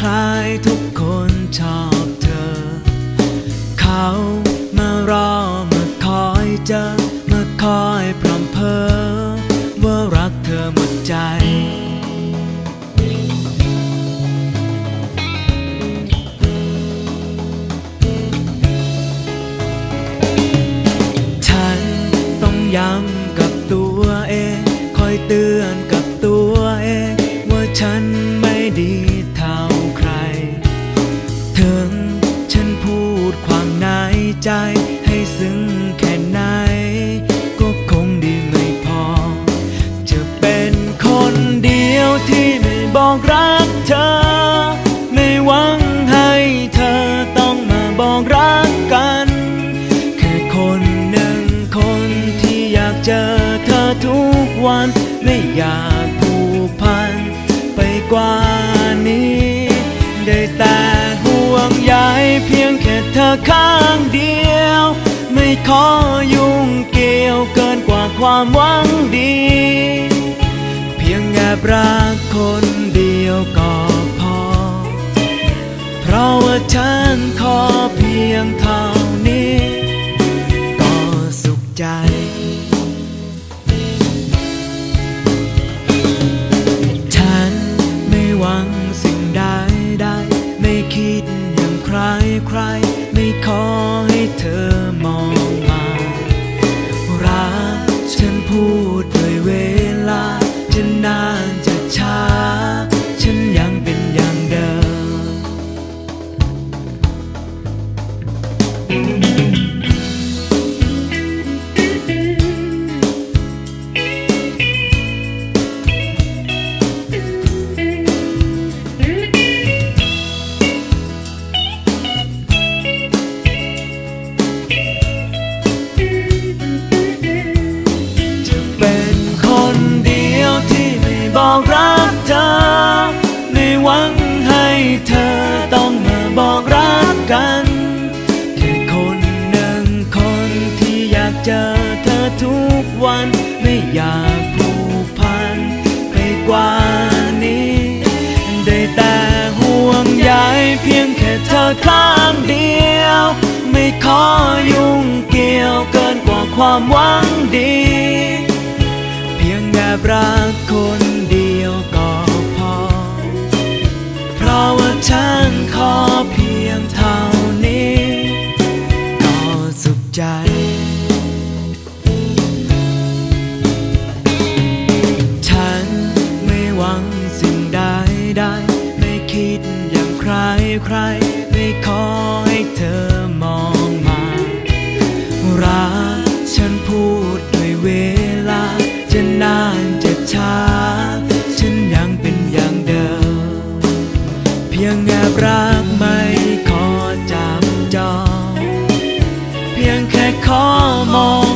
ใคล้ายทุกคนชอบเธอ เขามารอมาคอยเจอมาคอยพรำเพอว่ารักเธอหมดใจฉันต้องย้ำกับตัวเอง คอยเตือน ใจให้ซึ้ง อข้างเดียว ไม่ขอยุ่งเกี่ยวเกินกว่าความหวังดี เพียงแอบรักคนเดียวก็พอ เพราะว่าฉันขอเพียงเท่านี้ ก็สุขใจฉันไม่หวังสิ่งใดใดไม่คิดอย่างใครใคร อยากผูกพันไปกว่านี้ ได้แต่ห่วงใยเพียงแค่เธอข้างเดียว ไม่ขอยุ่งเกี่ยวเกินกว่าความหวังดี เพียงแอบรักคนเดียวก็พอ เพราะว่าฉันขอเพียงเท่านี้ ก็สุขใจ ได้ ไม่คิดอย่างใครใคร ไม่ขอให้เธอมองมา รักฉันพูดด้วยเวลา จะนานจะช้า ฉันยังเป็นอย่างเดิม เพียงแอบรักไม่ขอจับจอง เพียงแค่ขอมอง